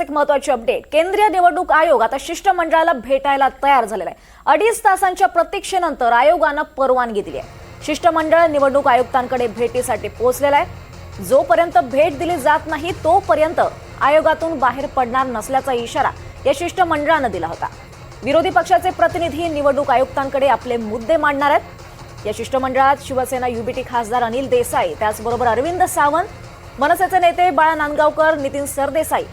एक महत्वाची अपडेट केंद्रीय निवडणूक आयोग आता शिष्टमंडळाला भेटायला तयार झालेला आहे. अडीच तासांच्या प्रतीक्षेनंतर आयोगानं परवानगी दिली आहे. शिष्टमंडळ निवडणूक आयुक्तांकडे भेटीसाठी पोहोचलेलं आहे. जोपर्यंत भेट दिली जात नाही तोपर्यंत आयोगातून बाहेर पडणार नसल्याचा इशारा या शिष्टमंडळानं दिला होता. विरोधी पक्षाचे प्रतिनिधी निवडणूक आयुक्तांकडे आपले मुद्दे मांडणार आहेत. या शिष्टमंडळात शिवसेना युबीटी खासदार अनिल देसाई त्याचबरोबर अरविंद सावंत मनसेचे नेते बाळा नांदगावकर नितीन सरदेसाई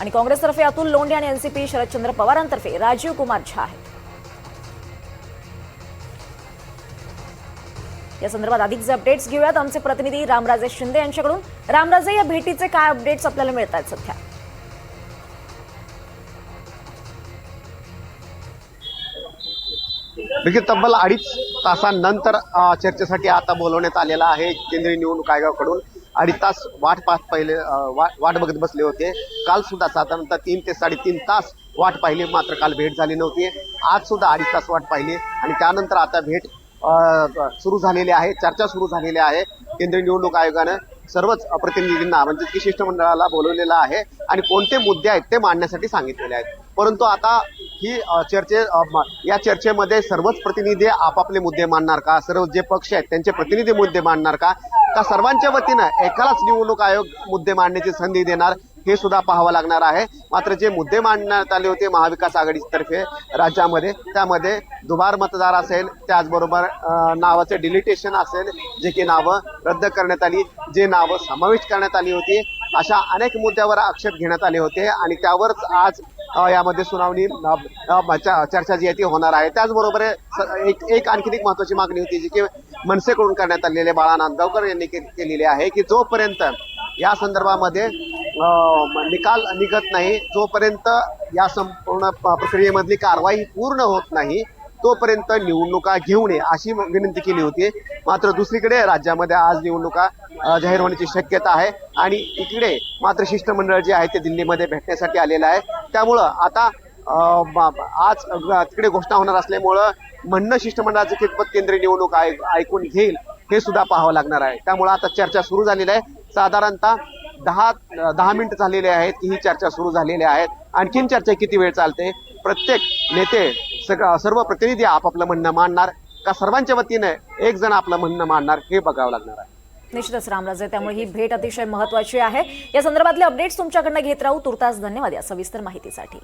आणि काँग्रेसतर्फे अतुल लोंढे आणि एनसीपी शरदचंद्र पवारांतर्फे राजीव कुमार झा आहेत. या संदर्भात अधिकचे अपडेट्स घेऊयात. आमचे प्रतिनिधी रामराजे शिंदे यांच्याकडून. रामराजे या भेटीचे काय अपडेट्स आपल्याला मिळत आहेत सध्या? देखील तब्बल अडीच तासांनंतर चर्चेसाठी आता बोलवण्यात आलेला आहे केंद्रीय निवडणूक आयोगाकडून. अडीच तास वाट पाहत पहिले वा- वाट बघत बसले होते. काल सुद्धा साधारणतः तीन ते साडेतीन तास वाट पाहिली मात्र काल भेट झाली नव्हती. आज सुद्धा अडीच तास वाट पाहिली आणि त्यानंतर आता भेट सुरू झालेली आहे चर्चा सुरू झालेली आहे केंद्रीय निवडणूक आयोगानं. सर्वच प्रतिनिधींना म्हणजे की शिष्टमंडळाला बोलवलेलं आहे आणि कोणते मुद्दे आहेत ते मांडण्यासाठी सांगितलेले आहेत. परंतु आता ही चर्चे म- या चर्चेमध्ये सर्वच प्रतिनिधी आपापले मुद्दे मांडणार का? सर्व जे पक्ष आहेत त्यांचे प्रतिनिधी मुद्दे मांडणार का? का सर्वांच्या वतीनं एकालाच निवडणूक आयोग मुद्दे मांडण्याची संधी देणार हे सुद्धा पाहावं लागणार आहे. मात्र जे मुद्दे मांडण्यात आले होते महाविकास आघाडीतर्फे राज्यामध्ये त्यामध्ये दुबार मतदार असेल त्याचबरोबर नावाचे डिलिटेशन असेल जे की नावं रद्द करण्यात आली जे नावं समाविष्ट करण्यात आली होती अशा अनेक मुद्द्यावर आक्षेप घेण्यात आले होते आणि त्यावरच आज यामध्ये सुनावणी चर्चा जी आहे ती होणार आहे. त्याचबरोबर स- एक एक आणखीन एक महत्वाची मागणी होती जी की मनसेकडून करण्यात आलेले बाळा नांदगावकर यांनी केलेले केलेली आहे की जोपर्यंत या संदर्भामध्ये निकाल निघत नाही जोपर्यंत या संपूर्ण प- प्रक्रियेमधली कारवाई पूर्ण होत नाही तोपर्यंत निवडणुका घेऊ नये अशी विनंती केली होती. मात्र दुसरीकडे राज्यामध्ये आज निवडणुका जाहीर होण्याची शक्यता आहे आणि इकडे मात्र शिष्टमंडळ जे आहे ते दिल्लीमध्ये भेटण्यासाठी आलेलं आहे. त्यामुळं आता आज तिकडे घोषणा होणार असल्यामुळं म्हणणं शिष्टमंडळाचं कितपत केंद्रीय निवडणूक आयोग ऐकून घेईल हे सुद्धा पाहावं लागणार आहे. त्यामुळं आता चर्चा सुरू झालेली आहे. साधारणतः दहा दहा मिनिटं झालेले आहेत की ही चर्चा सुरू झालेली आहेत. आणखीन चर्चा किती वेळ चालते? प्रत्येक नेते सग- सर्व प्रतिनिधी आपापलं म्हणणं मांडणार का सर्वांच्या वतीने एक जण आपलं म्हणणं मांडणार हे बघावं लागणार आहे. निश्चितच रामराजे त्यामुळे ही भेट अतिशय महत्वाची आहे. या संदर्भातले अपडेट्स तुमच्याकडनं घेत राहू. तुर्तास धन्यवाद या सविस्तर माहितीसाठी.